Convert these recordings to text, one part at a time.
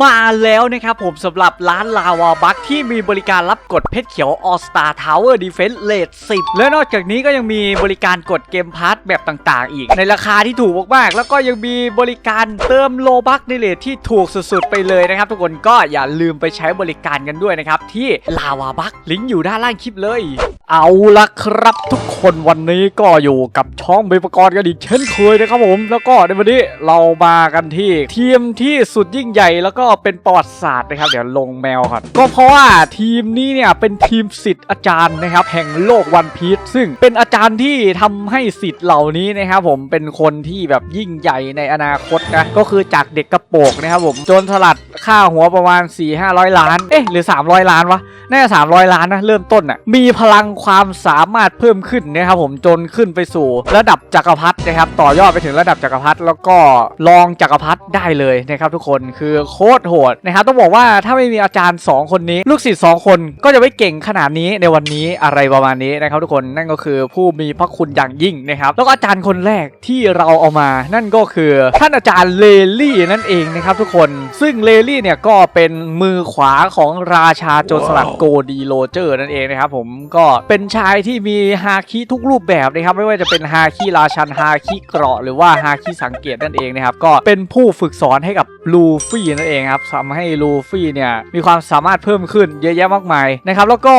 มาแล้วนะครับผมสำหรับร้านลาวาบัคที่มีบริการรับกดเพชรเขียว All Star Tower Defense Rate 10และนอกจากนี้ก็ยังมีบริการกดเกมพาร์ทแบบต่างๆ อีก ในราคาที่ถูกมากๆ แล้วก็ยังมีบริการเติมโลบัคในเลทที่ถูกสุดๆ ไปเลยนะครับ ทุกคนก็อย่าลืมไปใช้บริการกันด้วยนะครับ ที่ลาวาบัคลิงก์อยู่ด้านล่างคลิปเลย เอาละครับทุกคนวันนี้ก็อยู่กับช่องเบปกรณ์กันอีกเช่นเคยนะครับผมแล้วก็ในวันนี้เรามากันที่ทีมที่สุดยิ่งใหญ่แล้วก็็เป็นประวัติศาสตร์นะครับ เดี๋ยวลงแมวก่อนก็เพราะว่าทีมนี้เนี่ยเป็นทีมสิทธิ์อาจารย์นะครับ แห่งโลกวันพีชซึ่งเป็นอาจารย์ที่ทำให้สิทธิ์เหล่านี้นะครับผมเป็นคนที่แบบยิ่งใหญ่ในอนาคตนะก็คือจากเด็กกระโปรงนะครับผมจนสลัดค่าหัวประมาณ 4 5 0 0 ล้าน เอ๊ะหรือ 300 ล้านวะน่าจะ300 ล้านนะเริ่มต้นอะมีพลังความสามารถเพิ่มขึ้นนะครับผมจนขึ้นไปสู่ ระดับจักรพรรดินะครับต่อยอดไปถึงระดับจักรพรรดิแล้วก็รองจักรพรรดิได้เลยนะครับทุกคนคือโคตรโหดนะครับต้องบอกว่าถ้าไม่มีอาจารย์ 2 คนนี้ ลูกศิษย์2คนก็จะไม่เก่งขนาดนี้ในวันนี้อะไรประมาณนี้นะครับทุกคนนั่นก็คือผู้มีพระคุณอย่างยิ่งนะครับแล้วก็อาจารย์คนแรกที่เราเอามา นั่นก็คือท่านอาจารย์เลลี่นั่นเองนะครับทุกคน ซึ่งเลลี่เนี่ยก็เป็นมือขวาของราชาโจรสลัดโกดีโรเจอร์นั่นเองนะครับผมก็เป็นชายที่มีฮาคิทุกรูปแบบนะครับไม่ว่าจะเป็นฮาคิราชันฮาคิเกราะหรือว่าฮาคิสังเกตนั่นเองนะครับก็เป็นผู้ฝึกสอนให้กับลูฟี่นั่นเองครับทำให้ลูฟี่เนี่ยมีความสามารถเพิ่มขึ้นเยอะแยะมากมายนะครับแล้วก็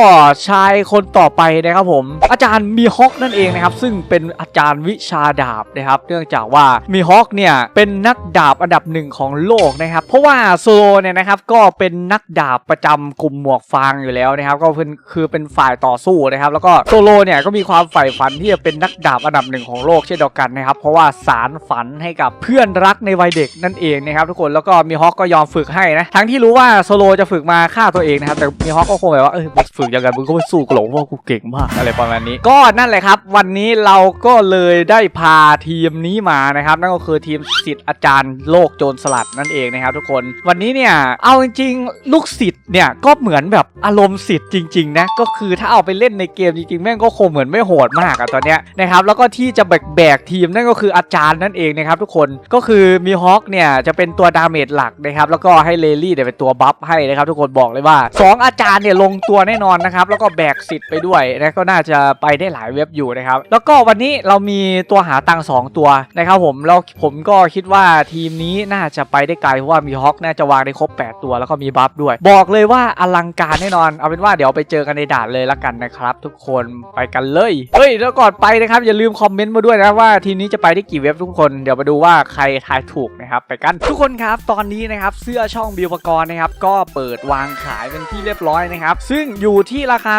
ชายคนต่อไปนะครับผม อาจารย์มีฮอกนั่นเองนะครับซึ่งเป็นอาจารย์วิชาดาบนะครับเนื่องจากว่ามีฮอกเนี่ยเป็นนักดาบอันดับหนึ่งของโลกนะครับเพราะว่าโซโลเนี่ยนะครับก็เป็นนักดาบประจำกลุ่มหมวกฟางอยู่แล้วนะครับก็เป็นคือเป็นฝ่ายต่อสู้นะครับแล้วก็โซโลเนี่ยก็มีความใฝ่ฝันที่จะเป็นนักดาบอันดับหนึ่งของโลกเช่นเดียวกันนะครับเพราะว่าสารฝันให้กับเพื่อนรักในวัยเด็กนั่นเองนะครับทุกคนแล้วก็มีฮอกก็ยอมฝึกให้นะ ทั้งที่รู้ว่าโซโลจะฝึกมาฆ่าตัวเองนะครับ แต่มีฮอกก็คงแบบว่าเออฝึกยังไงมึงก็ไปสู้กูหรอกเพราะว่ากูเก่งมากอะไรประมาณนี้ ก็นั่นแหละครับ วันนี้เราก็เลยได้พาทีมนี้มานะครับ นั่นก็คือทีมศิษย์อาจารย์โลกโจรสลัดนั่นเองนะครับทุกคน วันนี้เนี่ย เอาจริงๆลูกศิษย์เนี่ยก็เหมือนแบบอารมณ์ศิษย์จริงๆนะ ก็คือถ้าเอาไปเล่นในเกมจริงๆแม่งก็คงเหมือนไม่โหดมากอะตอนเนี้ยนะครับ แล้วก็ที่จะแบกแบกทีมนั่นก็คืออาจารย์นั่นเองนะครับทุกคน ก็คือมีฮอคเนี่ยจะเป็นตัวดาเมจหลักนะครับแล้วก็ให้เลลี่เนี่ยเป็นตัวบัฟให้นะครับทุกคนบอกเลยว่าสองอาจารย์เนี่ยลงตัวแน่นอนนะครับแล้วก็แบกสิทธิ์ไปด้วยนะก็น่าจะไปได้หลายเว็บอยู่นะครับแล้วก็วันนี้เรามีตัวหาตังสองตัวนะครับผมแล้วผมก็คิดว่าทีมนี้น่าจะไปได้ไกลเพราะว่ามีฮอคน่าจะวางได้ครบ 8 ตัวแล้วก็มีบัฟด้วย บอกเลยว่าอลังการแน่นอน เอาเป็นว่าเดี๋ยวไปเจอกันในด่านเลยละกันนะครับทุกคนไปกันเลยเฮ้ยแล้วก่อนไปนะครับอย่าลืมคอมเมนต์มาด้วยนะว่าทีมนี้จะไปได้กี่เว็บทุกคนเดี๋ยวมาดูว่าใครทายถูกนะครับไปกันทุกคนครับตอนนี้นะครับเสื้อื่อช่องบิวปกรณ์นะครับ ก็เปิดวางขายเป็นที่เรียบร้อยนะครับ ซึ่งอยู่ที่ราคา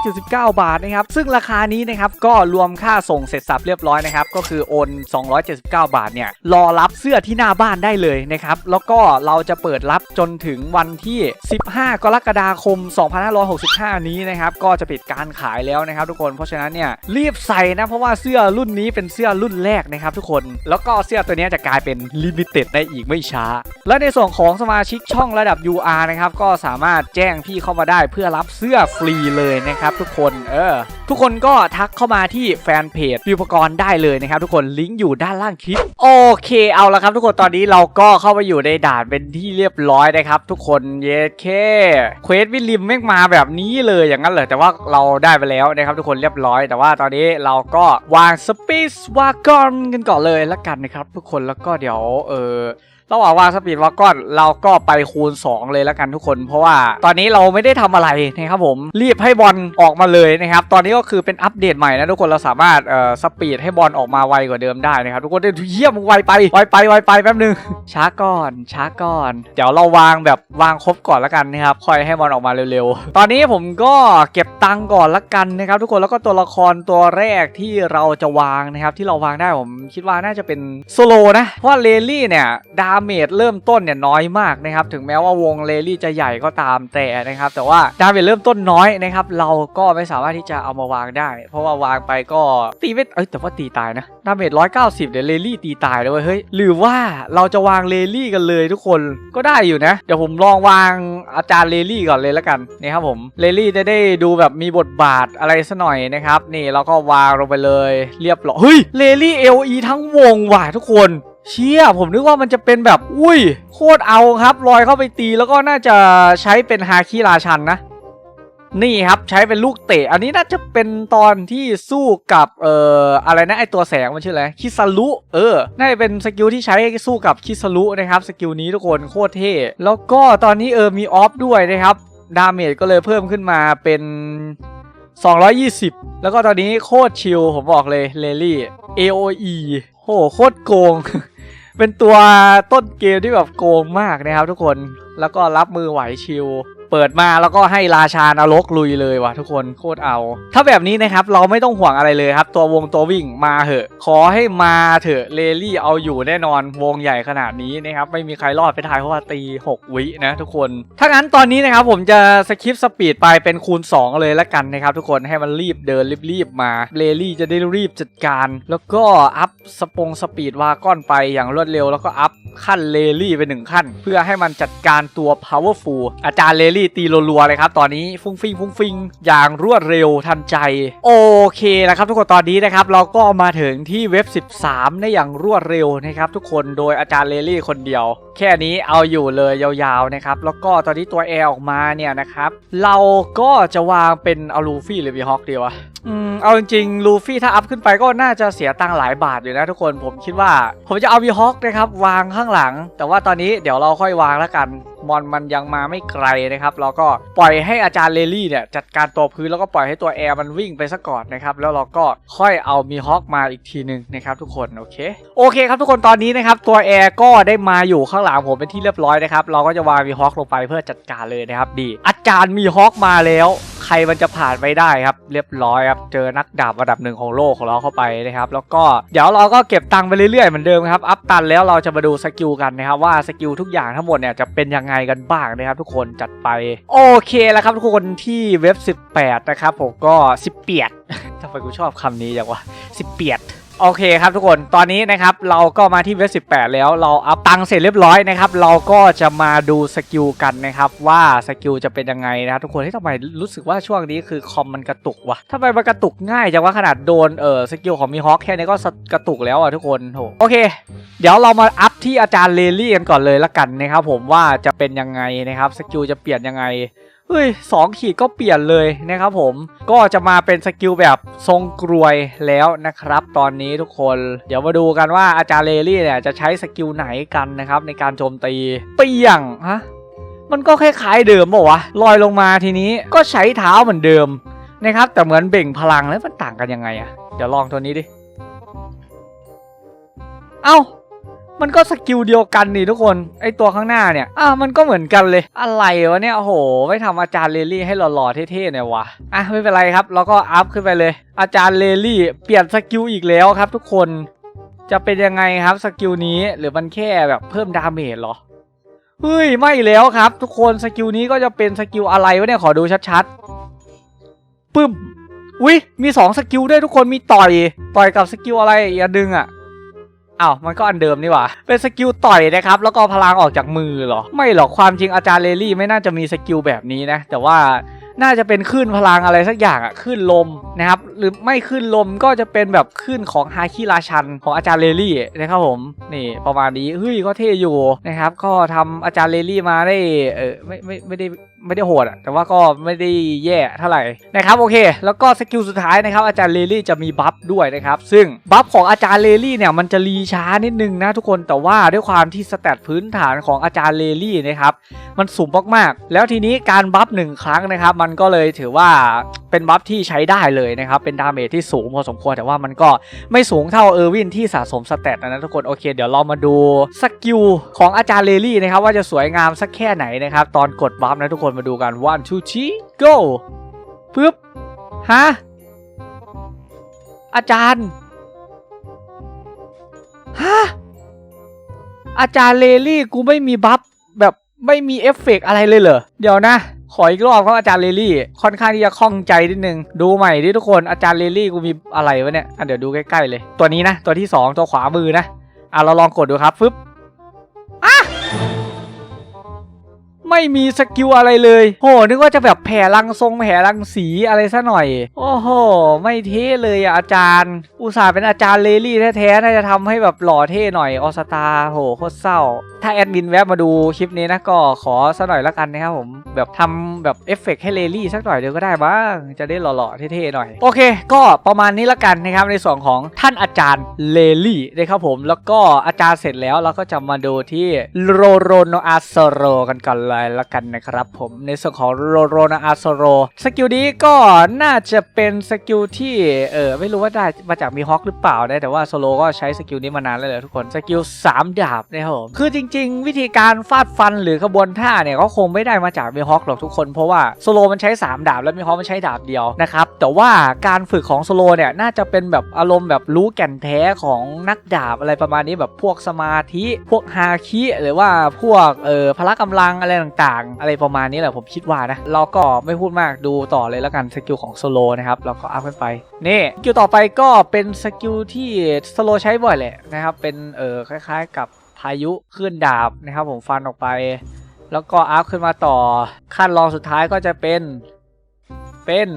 279 บาทนะครับ ซึ่งราคานี้นะครับก็รวมค่าส่งเสร็จสับเรียบร้อยนะครับ ก็คือโอน 279 บาทเนี่ย รอรับเสื้อที่หน้าบ้านได้เลยนะครับ แล้วก็เราจะเปิดรับจนถึงวันที่ 15 กรกฎาคม 2565 นี้นะครับ ก็จะปิดการขายแล้วนะครับ ทุกคน เพราะฉะนั้นเนี่ยรีบใส่นะ เพราะว่าเสื้อรุ่นนี้เป็นเสื้อรุ่นแรกนะครับทุกคน แล้วก็เสื้อตัวนี้จะกลายเป็นลิมิเต็ดได้อีกไม่ช้า และในส่วนของสมาชิกช่องระดับ UR นะครับก็สามารถแจ้งพี่เข้ามาได้เพื่อรับเสื้อฟรีเลยนะครับทุกคนเออทุกคนก็ทักเข้ามาที่แฟนเพจวิวปกรณ์ได้เลยนะครับทุกคนลิงก์อยู่ด้านล่างคลิปโอเคเอาละครับทุกคนตอนนี้เราก็เข้ามาอยู่ในด่านเป็นที่เรียบร้อยนะครับทุกคนเยเคเควสวิลลิมแม่งมาแบบนี้เลยอย่างนั้นเลยแต่ว่าเราได้ไปแล้วนะครับทุกคนเรียบร้อย แต่ว่าตอนนี้เราก็วางสปีสวากอนกันก่อนเลยละกันนะครับทุกคนแล้วก็เดี๋ยวเออ ระหว่างวางสปีดวากอนเราก็ไปคูณ 2 เลยแล้วกันทุกคน เพราะว่าตอนนี้เราไม่ได้ทำอะไรนะครับผมรีบให้บอลออกมาเลยนะครับ ตอนนี้ก็คือเป็นอัปเดตใหม่นะทุกคนเราสามารถเอ่อสปีดให้บอลออกมาไวกว่าเดิมได้นะครับทุกคนเยี่ยมไวไปไวไปไวไปแป๊บนึงช้าก่อนช้าก่อน เดี๋ยวเราวางแบบวางครบก่อนแล้วกันนะครับค่อยให้บอลออกมาเร็วๆ ตอนนี้ผมก็เก็บตังค์ก่อนละกันนะครับ ทุกคนแล้วก็ตัวละครตัวแรกที่เราจะวางนะครับที่เราวางได้ผมคิดว่าน่าจะเป็นโซโลนะเพราะเลลี่เนี่ยดาเมจเริ่มต้นเนี่ยน้อยมากนะครับถึงแม้ว่าวงเลลี่จะใหญ่ก็ตามแต่นะครับแต่ว่าดาเมจเริ่มต้นน้อยนะครับเราก็ไม่สามารถที่จะเอามาวางได้ เพราะว่าวางไปก็ตีไม่เอ้ยแต่ว่าตีตายนะดาเมจ190เก้าสิบเดี๋ยวเลลี่ตีตายเลยเว้ยเฮ้ยหรือว่าเราจะวางเลลี่กันเลยทุกคนก็ได้อยู่นะ เดี๋ยวผมลองวางอาจารย์เลลี่ก่อนเลยแล้วกันนี่ครับผมเลลี่จะได้ดูแบบมีบทบาทอะไรสัหน่อยนะครับนี่เราก็วางลงไปเลย เรียบร้อยเฮ้ยเลลี่เอลีทั้งวงว่ะทุกคน เชี่ยผมนึกว่ามันจะเป็นแบบ อุ้ย โคตรเอาครับลอยเข้าไปตีแล้วก็น่าจะใช้เป็นฮาคิราชันนะ นี่ครับใช้เป็นลูกเตะ อันนี้น่าจะเป็นตอนที่สู้กับเอ่ออะไรนะไอตัวแสงมันชื่ออะไรคิซารุเออน่าจะเป็นสกิลที่ใช้สู้กับคิซารุนะครับสกิลนี้ทุกคนโคตรเท่แล้วก็ตอนนี้เออมีออฟด้วยนะครับดาเมจก็เลยเพิ่มขึ้นมาเป็น 220 แล้วก็ตอนนี้โคตรชิลผมบอกเลยเลลี่ AOE โหโคตรโกง เป็นตัวต้นเกมที่แบบโกงมากนะครับทุกคนแล้วก็รับมือไหวชิล เปิดมาแล้วก็ให้ราชานรกลุยเลยว่ะทุกคนโคตรเอา ถ้าแบบนี้นะครับเราไม่ต้องห่วงอะไรเลยครับ ตัววงตัววิ่งมาเหอะ ขอให้มาเถอะเลลี่เอาอยู่แน่นอนวงใหญ่ขนาดนี้นะครับไม่มีใครรอดไปทายเพราะว่าตี 6 วินะทุกคนถ้างั้นตอนนี้นะครับผมจะสคิปสปีดไปเป็นคูณ 2 เลยละกันนะครับทุกคนให้มันรีบเดินรีบๆมาเลลี่จะได้รีบจัดการ แล้วก็อัพสปงสปีดวาก้อนไปอย่างรวดเร็ว แล้วก็อัพขั้นเลลี่ไปหนึ่งขั้น เพื่อให้มันจัดการตัว powerful อาจารย์เลลี่ตีรัวๆเลยครับ ตอนนี้ฟุ้งฟิงฟุ้งฟิงอย่างรวดเร็วทันใจ โอเคแล้วครับ ทุกคนตอนนี้นะครับ เราก็มาถึงที่เว็บ 13 ได้อย่างรวดเร็วนะครับ ทุกคนโดยอาจารย์เลลี่คนเดียวแค่นี้เอาอยู่เลยยาวๆนะครับ แล้วก็ตอนนี้ตัวแอร์ออกมาเนี่ยนะครับ เราก็จะวางเป็นเอาลูฟี่หรือวีฮอคดีวะอืมเอาจริงๆลูฟี่ถ้าอัพขึ้นไปก็น่าจะเสียตังหลายบาทอยู่นะทุกคนผมคิดว่า ผมจะเอาวีฮอคนะครับ วางข้างหลัง แต่ว่าตอนนี้เดี๋ยวเราค่อยวางแล้วกันมอนมันยังมาไม่ไกลนะครับเราก็ปล่อยให้อาจารย์เลลี่เนี่ยจัดการตัวพื้นแล้วก็ปล่อยให้ตัวแอร์มันวิ่งไปซะก่อนนะครับแล้วเราก็ค่อยเอามีฮอคมาอีกทีหนึ่งนะครับทุกคนโอเคโอเคครับทุกคนตอนนี้นะครับตัวแอร์ก็ได้มาอยู่ข้างหลังผมเป็นที่เรียบร้อยนะครับ เราก็จะวางมีฮอคลงไปเพื่อจัดการเลยนะครับ ดี อาจารย์มีฮอคมาแล้ว ใครมันจะผ่านไปได้ครับ เรียบร้อยครับ เจอนักดาบระดับหนึ่งของโลกของเราเข้าไปนะครับ แล้วก็เดี๋ยวเราก็เก็บตังค์ไปเรื่อยๆเหมือนเดิมครับ อัพตันแล้วเราจะมาดูสกิลกันนะครับว่าสกิลทุกอย่างทั้งหมดเนี่ยจะเป็นยังไงกันบ้างนะครับ ทุกคนจัดไป โอเคแล้วครับทุกคนที่เว็บ 18 นะครับผมก็10เปียดทำไมกูชอบคำนี้จังวะ10เปียด โอเคครับทุกคนตอนนี้นะครับเราก็มาที่เว็บ18แล้วเราอัพตังเสร็จเรียบร้อยนะครับเราก็จะมาดูสกิลกันนะครับว่าสกิลจะเป็นยังไงนะครับทุกคนที่ทำไมรู้สึกว่าช่วงนี้คือคอมมันกระตุกวะทำไมมันกระตุกง่ายจังว่าขนาดโดนเออสกิลของมีฮอคแค่นี้ก็กระตุกแล้วอะทุกคนโหโอเค เดี๋ยวเรามาอัพที่อาจารย์เลลี่กันก่อนเลยละกันนะครับผมว่าจะเป็นยังไงนะครับสกิลจะเปลี่ยนยังไง เฮ้ยสองขีดก็เปลี่ยนเลยนะครับผมก็จะมาเป็นสกิลแบบทรงกรวยแล้วนะครับ ตอนนี้ทุกคน เดี๋ยวมาดูกันว่าอาจารย์เลลี่เนี่ยจะใช้สกิลไหนกันนะครับในการโจมตีเปียงฮะมันก็คล้ายๆเดิมบอกวะลอยลงมาทีนี้ก็ใช้เท้าเหมือนเดิมนะครับ แต่เหมือนเบ่งพลังแล้วมันต่างกันยังไงอะเดี๋ยวลองตัวนี้ดิ เอ้า มันก็สกิลเดียวกันนี่ทุกคน ไอตัวข้างหน้าเนี่ย อะมันก็เหมือนกันเลย อะไรวะเนี่ย โอ้โห ไม่ทำอาจารย์เลลี่ให้หล่อๆเท่ๆเนี่ยวะ อะไม่เป็นไรครับเราก็อัพขึ้นไปเลย อาจารย์เลลี่เปลี่ยนสกิลอีกแล้วครับ ทุกคน จะเป็นยังไงครับสกิลนี้ หรือมันแค่แบบเพิ่มดาเมจเหรอ เฮ้ย ไม่แล้วครับ ทุกคนสกิลนี้ก็จะเป็นสกิลอะไรวะเนี่ย ขอดูชัดๆปึ้มอุ้ยมีสองสกิลด้วยทุกคนมีต่อย ต่อยกับสกิลอะไรอีกอันดึงอะ อ้าวมันก็อันเดิมนี่หว่า เป็นสกิลต่อยนะครับ แล้วก็พลังออกจากมือเหรอ ไม่หรอกความจริงอาจารย์เลลี่ไม่น่าจะมีสกิลแบบนี้นะ แต่ว่า น่าจะเป็นคลื่นพลังอะไรสักอย่างอะคลื่นลมนะครับ หรือไม่คลื่นลมก็จะเป็นแบบคลื่นของฮาคิราชันของอาจารย์เลลี่นะครับผมนี่ประมาณนี้เฮ้ยก็เท่อยู่นะครับ ก็ทำอาจารย์เลลี่มาได้เออไม่ไม่ไม่ได้ไม่ได้โหดอะแต่ว่าก็ไม่ได้แย่เท่าไหร่นะครับโอเค แล้วก็สกิลสุดท้ายนะครับ อาจารย์เลลี่จะมีบัฟด้วยนะครับ ซึ่งบัฟของอาจารย์เลลี่เนี่ยมันจะรีช้านิดนึงนะทุกคนแต่ว่าด้วยความที่สแตทพื้นฐานของอาจารย์เลลี่นะครับมันสูงมากๆแล้วทีนี้การบัฟหนึ่งครั้งนะครับมันก็เลยถือว่าเป็นบัฟที่ใช้ได้เลยนะครับ เป็นดาเมจที่สูงพอสมควรแต่ว่ามันก็ไม่สูงเท่าเออร์วินที่สะสมสแตทนะทุกคนโอเค เดี๋ยวเรามาดูสกิลของอาจารย์เลลี่นะครับว่าจะสวยงามสักแค่ไหนนะครับ ตอนกดบัฟนะทุกคนมาดูกัน one two three go ปึ๊บฮะอาจารย์ฮะอาจารย์เลลี่กูไม่มีบัฟแบบไม่มีเอฟเฟกต์อะไรเลยเหรอ เดี๋ยวนะ ขออีกรอบครับอาจารย์เลลี่ ค่อนข้างที่จะคล่องใจนิดนึง ดูใหม่ดิทุกคนอาจารย์เลลี่กูมีอะไรวะเนี่ยอะเดี๋ยวดูใกล้ๆเลย ตัวนี้นะ ตัวที่ 2 ตัวขวามือนะอะเราลองกดดูครับฟึบ ไม่มีสกิลอะไรเลยโหนึกว่าจะแบบแผ่รังทรงแผ่รังสีอะไรซะหน่อย โอ้โห ไม่เท่เลยอะอาจารย์ อุตส่าห์เป็นอาจารย์เลลี่แท้ๆน่าจะทำให้แบบหล่อเท่หน่อยออสตาโหโคตรเศร้า ถ้าแอดมินแวะมาดูคลิปนี้นะก็ขอสักหน่อยละกันนะครับผมแบบทำแบบเอฟเฟกให้เลลี่สักหน่อยเดียวก็ได้บ้างจะได้หล่อๆเท่ๆหน่อย โอเค ก็ประมาณนี้ละกันนะครับในส่วนของท่านอาจารย์เลลี่นะครับผมแล้วก็อาจารย์เสร็จแล้วเราก็จะมาดูที่โรโรโนอาโซโรกันก่อนเลยละกันนะครับผมในส่วนของโรโรโนอาโซโรสกิลนี้ก็น่าจะเป็นสกิลที่เออไม่รู้ว่าได้มาจากมีฮอคหรือเปล่านะแต่ว่าโซโลก็ใช้สกิลนี้มานานแล้วเลยทุกคนสกิล3ดาบนะครับผมคือจริง ๆ วิธีการฟาดฟันหรือขบวนท่าเนี่ยก็คงไม่ได้มาจากมีฮอคหรอกทุกคนเพราะว่าโซโลมันใช้ 3 ดาบแล้วมีฮอคมันใช้ดาบเดียวนะครับแต่ว่าการฝึกของโซโลเนี่ยน่าจะเป็นแบบอารมณ์แบบรู้แก่นแท้ของนักดาบอะไรประมาณนี้แบบพวกสมาธิพวกฮาคิหรือว่าพวกเออพละกำลังอะไรต่างๆ อะไรประมาณนี้แหละผมคิดว่านะ เราก็ไม่พูดมากดูต่อเลยแล้วกันสกิลของโซโลนะครับเราก็อัพขึ้นไป นี่สกิลต่อไปก็เป็นสกิลที่โซโลใช้บ่อยแหละนะครับ เป็นเออคล้ายๆ กับพายุขึ้นดาบนะครับ ผมฟันออกไป แล้วก็อัพขึ้นมาต่อขั้นรองสุดท้ายก็จะเป็นเป็น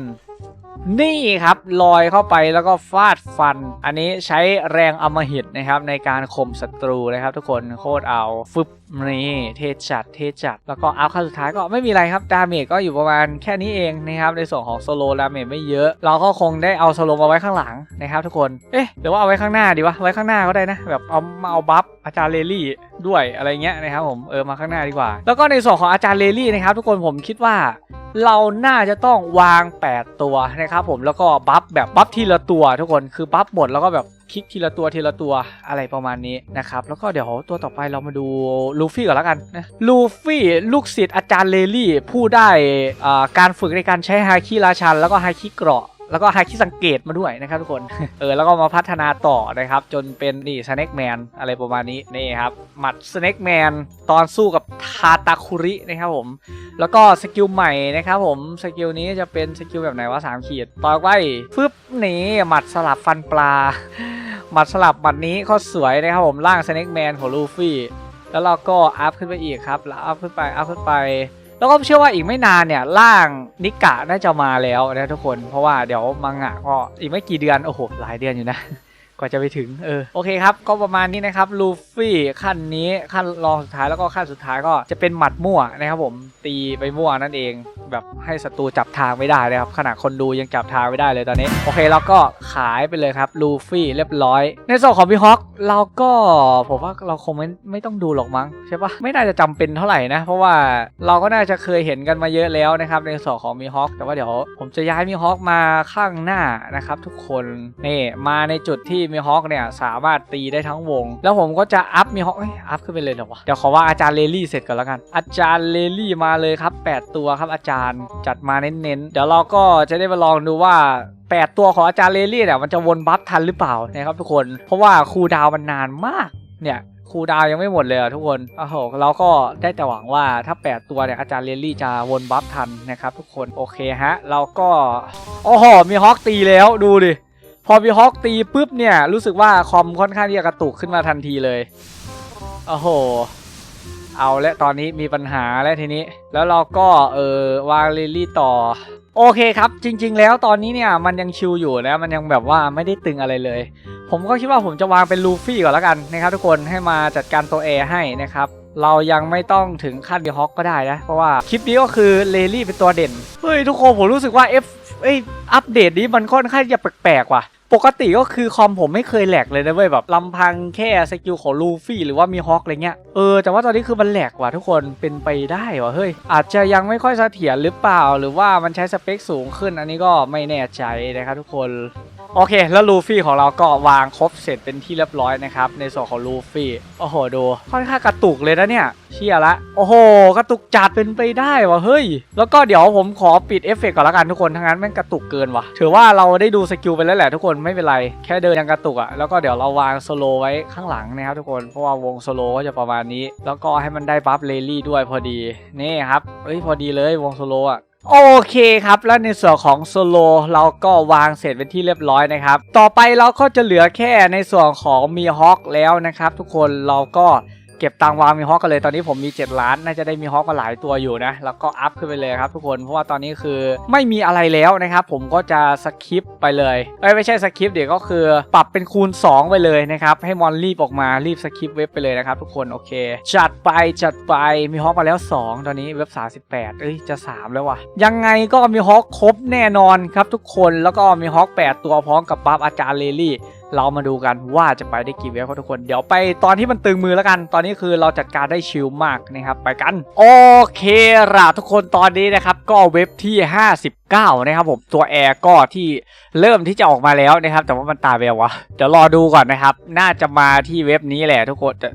นี่ครับลอยเข้าไปแล้วก็ฟาดฟัน อันนี้ใช้แรงอมหิตนะครับในการข่มศัตรูนะครับ ทุกคนโคตรเอาฟึบนี่เทจัดเทจัด แล้วก็อัพขั้นสุดท้ายก็ไม่มีอะไรครับดาเมจก็อยู่ประมาณแค่นี้เองนะครับในส่วนของโซโลดาเมจไม่เยอะ เราก็คงได้เอาโซโลมาไว้ข้างหลังนะครับ ทุกคนเอ๊ะหรือว่าเอาไว้ข้างหน้าดีวะไว้ข้างหน้าก็ได้นะแบบเอามาเอาบัฟอาจารย์เลลี่ด้วยอะไรเงี้ยนะครับผมเออมาข้างหน้าดีกว่า แล้วก็ในส่วนของอาจารย์เลลี่นะครับทุกคนผมคิดว่า เราน่าจะต้องวาง 8 ตัวนะครับผมแล้วก็บัฟแบบบัฟทีละตัวทุกคนคือบัฟหมดแล้วก็แบบคลิกทีละตัวทีละตัวอะไรประมาณนี้นะครับแล้วก็เดี๋ยวตัวต่อไปเรามาดูลูฟี่ก่อนแล้วกันนะลูฟี่ลูกศิษย์อาจารย์เลลี่ผู้ได้การฝึกในการใช้ฮาคิราชัน แล้วก็ฮาคิเกราะ แล้วก็ฮาคิสังเกตมาด้วยนะครับทุกคน เออแล้วก็มาพัฒนาต่อนะครับ จนเป็นนี่สแน็คแมนอะไรประมาณนี้นี่ครับหมัดสแน็คแมนตอนสู้กับทาตาคุรินะครับผม แล้วก็สกิลใหม่นะครับผมสกิลนี้จะเป็นสกิลแบบไหนวะสามขีดต่อไปฟึบหนีหมัดสลับฟันปลา หมัดสลับหมัดนี้เขาสวยนะครับผมร่างสแน็คแมนของลูฟี่แล้วเราก็อัพขึ้นไปอีกครับแล้วอัพขึ้นไปอัพขึ้นไป แล้วก็เชื่อว่าอีกไม่นานเนี่ยร่างนิกะน่าจะมาแล้วนะทุกคน เพราะว่าเดี๋ยวมังงะก็อีกไม่กี่เดือนโอ้โหหลายเดือนอยู่นะ ว่าจะไปถึงเออโอเคครับก็ประมาณนี้นะครับลูฟี่ขั้นนี้ขั้นรองสุดท้ายแล้วก็ขั้นสุดท้ายก็จะเป็นหมัดมั่วนะครับผมตีไปมั่วนั่นเอง แบบให้ศัตรูจับทางไม่ได้เลยครับขนาดคนดูยังจับทางไม่ได้เลยตอนนี้โอเคเราก็ขายไปเลยครับลูฟี่เรียบร้อย ในส่วนของพี่ฮอคเราก็ผมว่าเราคงไม่ไม่ต้องดูหรอกมั้งใช่ปะไม่น่าจะจำเป็นเท่าไหร่นะ เพราะว่าเราก็น่าจะเคยเห็นกันมาเยอะแล้วนะครับในส่วนของมีฮอคแต่ว่าเดี๋ยวผมจะย้ายมีฮอคมาข้างหน้านะครับทุกคนนี่มาในจุดที่มีฮอคเนี่ยสามารถตีได้ทั้งวง แล้วผมก็จะอัพมีฮอคอัพขึ้นไปเลยเหรอวะเดี๋ยวขอว่าอาจารย์เลลี่เสร็จก่อนแล้วกัน อาจารย์เลลี่มาเลยครับ 8 ตัวครับอาจารย์จัดมาเน้นๆ เดี๋ยวเราก็จะได้มาลองดูว่า 8 ตัวของอาจารย์เลลี่เนี่ยมันจะวนบัฟทันหรือเปล่านะครับทุกคน เพราะว่าครูดาวมันนานมากเนี่ยครูดาวยังไม่หมดเลยอะทุกคนโอ้โหเราก็ได้แต่หวังว่าถ้า 8 ตัวเนี่ยอาจารย์เลลี่จะวนบัฟทันนะครับทุกคน โอเคฮะ เราก็ โอ้โห มีฮอคตีแล้วดูดิ พอมีฮอคตีปุ๊บเนี่ยรู้สึกว่าคอมค่อนข้างที่จะกระตุกขึ้นมาทันทีเลย โอ้โห เอาและตอนนี้มีปัญหาแล้วทีนี้ แล้วเราก็เออวางลิลลี่ต่อ โอเคครับ จริง ๆ แล้วตอนนี้เนี่ยมันยังชิลอยู่นะ มันยังแบบว่าไม่ได้ตึงอะไรเลย ผมก็คิดว่าผมจะวางเป็นลูฟี่ก่อนแล้วกันนะครับทุกคนให้มาจัดการตัวแอร์ให้นะครับเรายังไม่ต้องถึงขั้นดีฮอคก็ได้นะ เพราะว่าคลิปนี้ก็คือเลลี่เป็นตัวเด่น เฮ้ย ทุกคนผมรู้สึกว่า F เอ้ยอัปเดตนี้มันค่อนข้างจะแปลกๆว่ะ ปกติก็คือคอมผมไม่เคยแหลกเลยนะเว้ยแบบลำพังแค่สกิลของลูฟี่หรือว่ามีฮอคอะไรเงี้ย เออแต่ว่าตอนนี้คือมันแหลกว่ะทุกคนเป็นไปได้ว่ะเฮ้ย อาจจะยังไม่ค่อยเสถียรหรือเปล่า หรือว่ามันใช้สเปคสูงขึ้นอันนี้ก็ไม่แน่ใจนะครับทุกคน โอเค แล้วลูฟี่ของเราก็วางครบเสร็จเป็นที่เรียบร้อยนะครับ ในส่วนของลูฟี่ โอ้โห ดูค่อนข้างกระตุกเลยนะเนี่ย เชี่ยละ โอ้โห กระตุกจัดเป็นไปได้วะเฮ้ย แล้วก็เดี๋ยวผมขอปิดเอฟเฟกต์ก่อนละกันทุกคน ทั้งนั้นแม่งกระตุกเกินวะถือว่าเราได้ดูสกิลไปแล้วแหละทุกคน ไม่เป็นไร แค่เดินยังกระตุกอะแล้วก็เดี๋ยวเราวางโซโลไว้ข้างหลังนะครับทุกคน เพราะว่าวงโซโลก็จะประมาณนี้ แล้วก็ให้มันได้บัฟเลลี่ด้วยพอดี นี่ครับ เอ้ย พอดีเลยวงโซโลอะ โอเคครับ แล้วในส่วนของโซโลเราก็วางเสร็จเป็นที่เรียบร้อยนะครับ ต่อไปเราก็จะเหลือแค่ในส่วนของมีฮอคแล้วนะครับ ทุกคนเราก็ ก็บตังวางมีฮอกกันเลยตอนนี้ผมมี 7 ล้าน น่าจะได้มีฮอกมาหลายตัวอยู่นะ แล้วก็อัพขึ้นไปเลยครับทุกคนเพราะว่าตอนนี้คือไม่มีอะไรแล้วนะครับผมก็จะสคิปไปเลยเอ้ยไม่ใช่สคิปเดี๋ยวก็คือปรับเป็นคูณ 2 ไปเลยนะครับให้มอนรีบออกมารีบสคิปเว็บไปเลยนะครับทุกคนโอเค จัดไปจัดไปมีฮอกมาแล้ว 2 ตอนนี้เว็บ 38เอ้ยจะ 3 แล้ววะยังไงก็มีฮอกครบแน่นอนครับทุกคนแล้วก็มีฮอก8ตัวพร้อมกับบัฟอาจารย์เลลี่ เรามาดูกันว่าจะไปได้กี่เว็บครับทุกคน เดี๋ยวไปตอนที่มันตึงมือแล้วกัน ตอนนี้คือเราจัดการได้ชิลมากนะครับ ไปกัน โอเคละทุกคนตอนนี้นะครับ ก็เว็บที่ 59 นะครับผม ตัวแอร์ก็ที่เริ่มที่จะออกมาแล้วนะครับ แต่ว่ามันตายไปแล้ววะ เดี๋ยวรอดูก่อนนะครับ น่าจะมาที่เว็บนี้แหละทุกคนแต่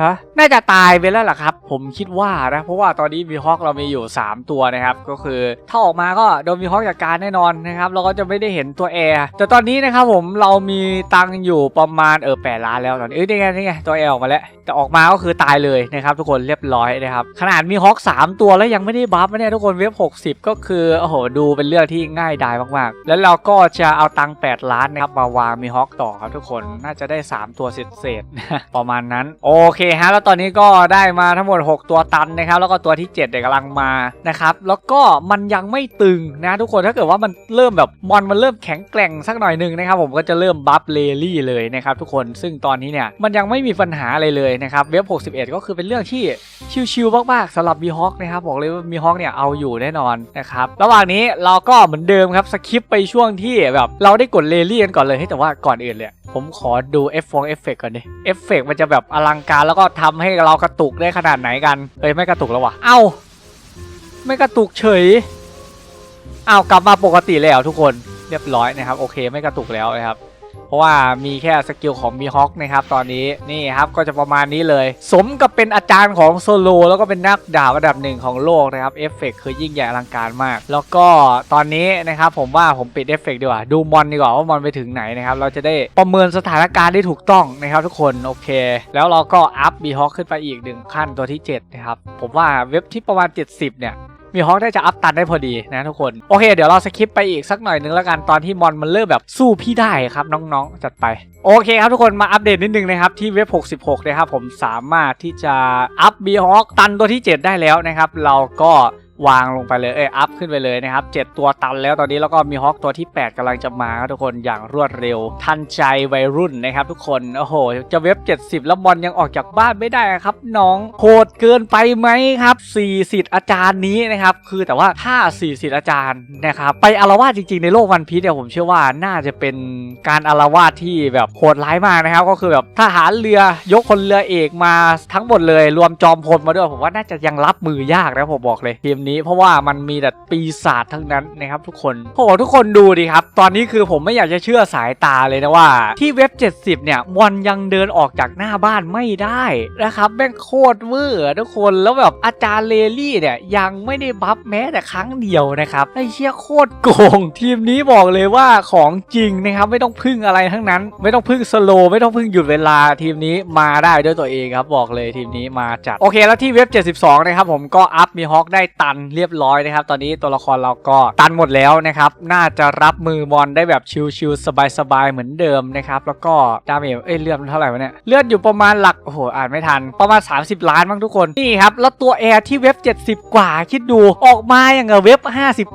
ฮะน่าจะตายไปแล้วล่ะครับ ผมคิดว่านะ เพราะว่าตอนนี้มีฮอกเรามีอยู่ 3 ตัวนะครับ ก็คือถ้าออกมาก็โดนมีฮอกจัดการแน่นอนนะครับ เราก็จะไม่ได้เห็นตัวแอร์ แต่ตอนนี้นะครับผมเรามีตังค์อยู่ประมาณเออแปดล้านแล้วตอนนี้เอ้ยนี่ไงนี่ไงตัวเอลออกมาแล้ว แต่ออกมาก็คือตายเลยนะครับทุกคนเรียบร้อยนะครับขนาดมีฮอก3ตัวแล้วยังไม่ได้บัฟเนี่ยทุกคนเว็บ 60 ก็คือโอ้โหดูเป็นเรื่องที่ง่ายดายมากๆ แล้วเราก็จะเอาตังค์8ล้านนะครับมาวางมีฮอกต่อครับทุกคนน่าจะได้ 3 ตัวเศษๆประมาณนั้นโอเคฮะแล้วตอนนี้ก็ได้มาทั้งหมด 6 ตัวตันนะครับแล้วก็ตัวที่7เดี๋ยวกำลังมานะครับแล้วก็มันยังไม่ตึงนะทุกคนถ้าเกิดว่ามันเริ่มแบบมอนมันเริ่มแข็งแกร่งสักหน่อยหนึ่งนะครับผมก็จะเริ่มบัฟเลลี่เลยนะครับทุกคนซึ่งตอนนี้เนี่ยมันยังไม่มีปัญหาอะไรเลยนะครับเว็บ 61 ก็คือเป็นเรื่องที่ชิวๆมากๆสำหรับมีฮอกนะครับบอกเลยว่ามีฮอกเนี่ยเอาอยู่แน่นอนนะครับระหว่างนี้เราก็เหมือนเดิมครับสคิปไปช่วงที่แบบเราได้กดเลลี่กันก่อนเลยเฮ้แต่ว่าก่อนอื่นเลยผมขอดูเอฟฟงเอฟเฟกก่อนดิเอฟเฟกมันจะแบบอลังการแล้วก็ทำให้เรากระตุกได้ขนาดไหนกันเอ้ยไม่กระตุกแล้ววะเอ้าไม่กระตุกเฉยอ้าวกลับมาปกติแล้วทุกคนเรียบร้อยนะครับโอเคไม่กระตุกแล้วนะครับ เพราะว่ามีแค่สกิลของมีฮอคนะครับตอนนี้นี่ครับก็จะประมาณนี้เลย สมกับเป็นอาจารย์ของโซโลแล้วก็เป็นนักดาบระดับหนึ่งของโลกนะครับเอฟเฟกคือยิ่งใหญ่อลังการมาก แล้วก็ตอนนี้นะครับผมว่าผมปิดเอฟเฟกดีกว่าดูมอนดีกว่าว่ามอนไปถึงไหนนะครับเราจะได้ประเมินสถานการณ์ได้ถูกต้องนะครับทุกคนโอเค แล้วเราก็อัพบีฮอคขึ้นไปอีกหนึ่งขั้นตัวที่7นะครับผมว่าเว็บที่ประมาณ 70 เนี่ย มีฮอคได้จะอัพตันได้พอดีนะทุกคน โอเค เดี๋ยวเราสคิปไปอีกสักหน่อยนึงแล้วกันตอนที่มอนมันเริ่มแบบสู้พี่ได้ครับน้องๆ จัดไป โอเคครับทุกคนมาอัปเดตนิดนึงนะครับ ที่เว็บ 66 นะครับผมสามารถที่จะอัพบีฮอคตันตัวที่ 7 ได้แล้วนะครับ เราก็ วางลงไปเลยเอ้ยอัพขึ้นไปเลยนะครับ 7 ตัวตันแล้วตอนนี้แล้วก็มีฮอกตัวที่ 8กำลังจะมาครับทุกคนอย่างรวดเร็ว ทันใจวัยรุ่นนะครับทุกคน โอ้โห จะเว็บ 70 แล้วบอลยังออกจากบ้านไม่ได้ครับ น้องโหดเกินไปไหมครับ4สิทธิ์อาจารย์นี้นะครับ คือแต่ว่าถ้า4สิทธิ์อาจารย์นะครับ ไปอารวาสจริงๆในโลกวันพีชเนี่ยผมเชื่อว่าน่าจะเป็นการอารวาสที่แบบโหดร้ายมากนะครับ ก็คือแบบทหารเรือยกคนเรือเอกมาทั้งหมดเลย รวมจอมพลมาด้วยผมว่าน่าจะยังรับมือยากนะผมบอกเลยทีมนี้ เพราะว่ามันมีแต่ปีศาจทั้งนั้นนะครับทุกคนโอ้โหทุกคนดูดิครับ ตอนนี้คือผมไม่อยากจะเชื่อสายตาเลยนะว่า ที่เว็บ 70 เนี่ยมอนยังเดินออกจากหน้าบ้านไม่ได้นะครับแม่งโคตรเวอร์ทุกคนแล้วแบบอาจารย์เลลี่เนี่ยยังไม่ได้บัฟแม้แต่ครั้งเดียวนะครับไอเชี่ยโคตรโกง ทีมนี้บอกเลยว่าของจริงนะครับไม่ต้องพึ่งอะไรทั้งนั้น ไม่ต้องพึ่งสโลว์ไม่ต้องพึ่งหยุดเวลาทีมนี้มาได้ด้วยตัวเองครับบอกเลยทีมนี้มาจัดโอเคแล้วที่เว็บ 72 นะครับผมก็อัพมีฮอคได้ตันเรียบร้อยนะครับ ตอนนี้ตัวละครเราก็ตันหมดแล้วนะครับ น่าจะรับมือบอลได้แบบชิลๆสบายๆเหมือนเดิมนะครับแล้วก็ดาเมจเอ้ยเลือดมันเท่าไหร่วะเนี่ยเลือดอยู่ประมาณหลักโอ้โหอ่านไม่ทัน ประมาณ 30 ล้านมั้งทุกคนนี่ครับแล้วตัวแอร์ที่เว็บ 70 กว่าคิดดูออกมาอย่างกับเว็บ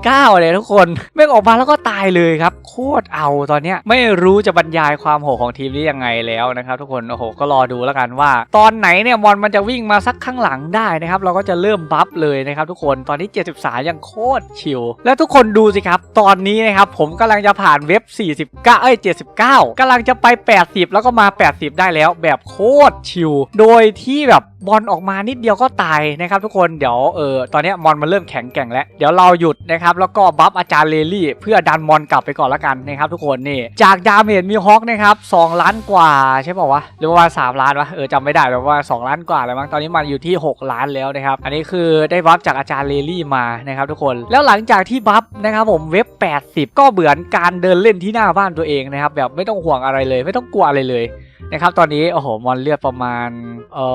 59 เลยทุกคนไม่ออกมาแล้วก็ตายเลยครับโคตรเอาตอนเนี้ยไม่รู้จะบรรยายความโหดของทีมนี้ยังไงแล้วนะครับ ทุกคนโอ้โหก็รอดูแล้วกันว่า ตอนไหนเนี่ยมอนมันจะวิ่งมาสักข้างหลังได้นะครับ เราก็จะเริ่มบัฟเลยนะครับทุกคนตอนนี้73 ยังโคตรชิลแล้วทุกคนดูสิครับ ตอนนี้นะครับผมกำลังจะผ่านเว็บ 49 เอ้ย 79กำลังจะไป 80 แล้วก็มา 80 ได้แล้วแบบโคตรชิลโดยที่แบบบอลออกมานิดเดียวก็ตายนะครับทุกคนเดี๋ยวเออตอนนี้มอนมันเริ่มแข็งแกร่งแล้วเดี๋ยวเราหยุดนะครับแล้วก็บัฟอาจารย์เลลี่ เพื่อดันมอนกลับไปก่อนละกันนะครับทุกคนนี่จากดาเมจมีฮอกนะครับ2ล้านกว่าใช่ป่าวะหรือว่า3ล้านวะเออจำไม่ได้แบบว่า 2 ล้านกว่าแล้วมั้งตอนนี้มันอยู่ที่ 6 ล้านแล้วนะครับอันนี้คือได้บัฟจากอาจารย์เลเลี่มานะครับทุกคนแล้วหลังจากที่บัฟนะครับผมเว็บ 80 ก็เหมือนการเดินเล่นที่หน้าบ้านตัวเองนะครับแบบไม่ต้องห่วงอะไรเลย ไม่ต้องกลัวอะไรเลยนะครับตอนนี้โอ้โหมอนเลือดประมาณเอ่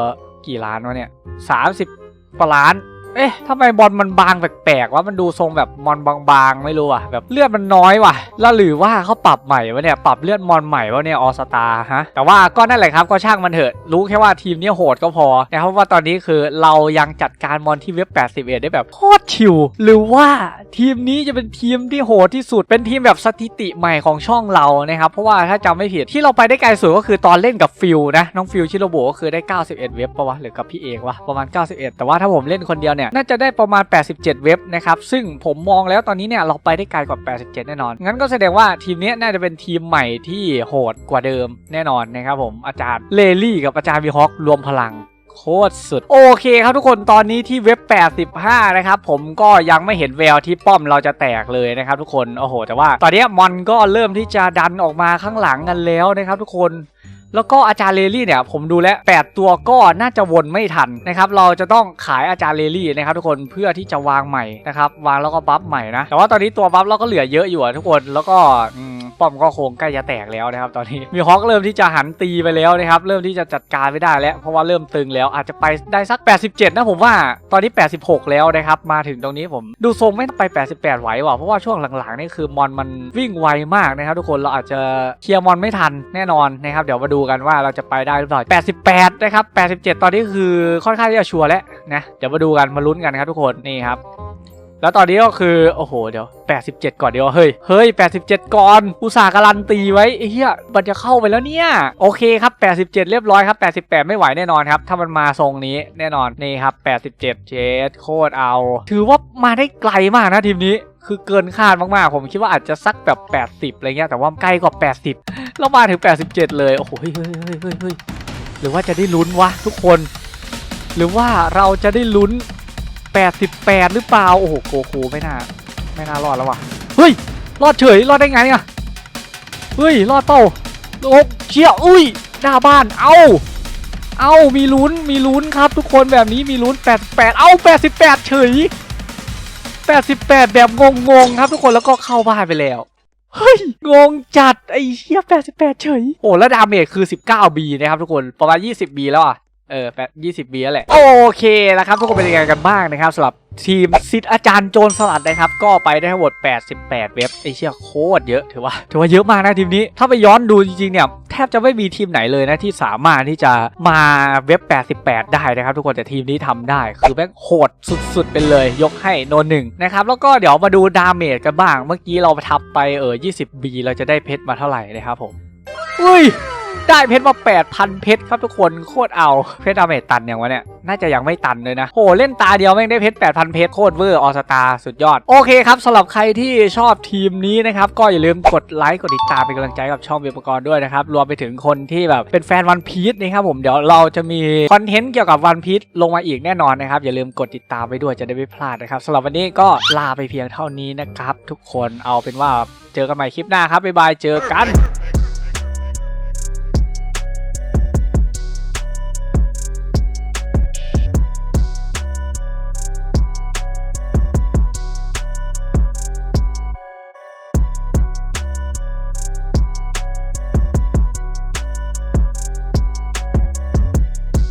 อกี่ล้านวะเนี่ย30กว่าล้าน เอ๊ะทำไมบอลมันบางแปลกๆวะมันดูทรงแบบมอนบางๆ ไม่รู้อะแบบเลือดมันน้อยว่ะ แล้วหรือว่าเขาปรับใหม่วะเนี่ยปรับเลือดมอนใหม่วะเนี่ยออสตาฮะ แต่ว่าก็นั่นแหละครับก็ช่างมันเถอะรู้แค่ว่าทีมนี้โหดก็พอนะครับเพราะว่าตอนนี้คือเรายังจัดการมอนที่เว็บ 81 ได้แบบโคตรชิว หรือว่าทีมนี้จะเป็นทีมที่โหดที่สุดเป็นทีมแบบสถิติใหม่ของช่องเรานะครับเพราะว่าถ้าจำไม่ผิดที่เราไปได้ไกลสุดก็คือตอนเล่นกับฟิลนะน้องฟิลชิโรโบก็คือได้ 91 เว็บปะวะหรือกับพี่เอกวะประมาณ 91 แต่ว่าถ้าผมเล่นคนเดียวเนี่ยน่าจะได้ประมาณ 87 เว็บนะครับซึ่งผมมองแล้วตอนนี้เนี่ยเราไปได้ไกลกว่า 87 แน่นอนงั้นก็แสดงว่าทีมนี้น่าจะเป็นทีมใหม่ที่โหดกว่าเดิมแน่นอนนะครับผมอาจารย์เลลี่กับอาจารย์วีฮอครวมพลังโคตรสุด โอเคครับทุกคนตอนนี้ที่เว็บ 85 นะครับ ผมก็ยังไม่เห็นแววที่ป้อมเราจะแตกเลยนะครับทุกคน โอ้โห แต่ว่าตอนนี้มอนก็เริ่มที่จะดันออกมาข้างหลังกันแล้วนะครับทุกคน แล้วก็อาจารย์เลลี่เนี่ยผมดูแล้ว8ตัวก็น่าจะวนไม่ทันนะครับเราจะต้องขายอาจารย์เลลี่นะครับทุกคนเพื่อที่จะวางใหม่นะครับวางแล้วก็บัฟใหม่นะแต่ว่าตอนนี้ตัวบัฟเราก็เหลือเยอะอยู่ทุกคนแล้วก็ป้อมก็โคงใกล้จะแตกแล้วนะครับตอนนี้มีฮอกเริ่มที่จะหันตีไปแล้วนะครับเริ่มที่จะจัดการไม่ได้แล้ว เพราะว่าเริ่มตึงแล้วอาจจะไปได้สัก 87 นะผมว่าตอนนี้ 86 แล้วนะครับมาถึงตรงนี้ผมดูทรงไม่ไป 88 ไหวว่ะเพราะว่าช่วงหลังๆนี่คือมอนมันวิ่งไวมากนะครับทุกคนเราอาจจะเคลียร์มอนไม่ทันแน่นอนนะครับเดี๋ยวมาดููกันว่าเราจะไปได้หรือเปล่า 88 นะครับ 87 ตอนนี้คือค่อนข้างที่จะชัวร์แล้วนะเดี๋ยวมาดูกันมาลุ้นกันครับทุกคนนี่ครับแล้วตอนนี้ก็คือ โอ้โห เดี๋ยว 87 ก่อนเดี๋ยว เฮ้ย เฮ้ย 87 ก่อน อุตส่าหการันตีไว้เหี้ยมันจะเข้าไปแล้วเนี่ย โอเคครับ 87 เรียบร้อยครับ 88 ไม่ไหวแน่นอนครับ ถ้ามันมาทรงนี้แน่นอน นี่ครับ 87เจดโคตรเอา ถือว่ามาได้ไกลมากนะทีมนี้ คือเกินคาดมากๆ ผมคิดว่าอาจจะสักแบบ 80อะไรเงี้ยแต่ว่าใกล้กว่า 80 แล้วมาถึง 87 เลย โอ้โหเฮ้ยเฮ้ยเฮ้ยเฮ้ยหรือว่าจะได้ลุ้นวะทุกคน หรือว่าเราจะได้ลุ้น 88 หรือเปล่าโอ้โหโกคูไม่น่าไม่น่ารอดแล้วว่ะเฮ้ยรอดเฉยรอดได้ไงอะเฮ้ยรอดเปล่าโอ้เชี่ยอุ้ยหน้าบ้านเอ้าเอ้ามีลุ้นมีลุ้นครับทุกคนแบบนี้มีลุ้น 88 เอ้า88 เฉย 88 แบบงงๆครับทุกคนแล้วก็เข้าบ้านไปแล้ว เฮ้ย งงจัด ไอ้เชี่ย88 เฉย โอ้แล้วดาเมจคือ 19B นะครับทุกคนประมาณ 20B แล้วอะ เออแปดยี่สิบปีแล้วแหละ โอเคแล้วครับทุกคนเป็นยังไงกันบ้างนะครับสำหรับทีมซิดอาจารย์โจรสลัดนะครับ ก็ไปได้ทั้งหมด 88 เว็บไอเชี่ยโคตรเยอะถือว่าถือว่าเยอะมากนะทีมนี้ ถ้าไปย้อนดูจริงๆเนี่ยแทบจะไม่มีทีมไหนเลยนะที่สามารถที่จะมาเว็บ 88 ได้นะครับ ทุกคนแต่ทีมนี้ทำได้คือแม่งโหดสุดๆไปเลย ยกให้โนหนึ่งนะครับแล้วก็เดี๋ยวมาดูดาเมจกันบ้าง เมื่อกี้เราทับไปเออ 20B เราจะได้เพชรมาเท่าไหร่นะครับผมอุ้ย ได้เพชรมา 8,000 เพชรครับทุกคนโคตรเอาเพชรดาเมจตันย่างวะเนี่ย น่าจะยังไม่ตันเลยนะโหเล่นตาเดียวแม่งได้เพชร 8,000 เพชรโคตรเวอร์ออสตาสุดยอด โอเคครับสำหรับใครที่ชอบทีมนี้นะครับ ก็อย่าลืมกดไลค์กดติดตามเป็นกำลังใจกับช่องเว็บกรณ์ด้วยนะครับ รวมไปถึงคนที่แบบเป็นแฟนวันพีชนะครับผมเดี๋ยวเราจะมีคอนเทนต์เกี่ยวกับวันพีชลงมาอีกแน่นอนนะครับอย่าลืมกดติดตามไปด้วยจะได้ไม่พลาดนะครับสำหรับวันนี้ก็ลาไปเพียงเท่านี้นะครับทุกคนเอาเป็นว่าเจอกันใหม่คลิปหน้าครับบ๊ายบายเจอกัน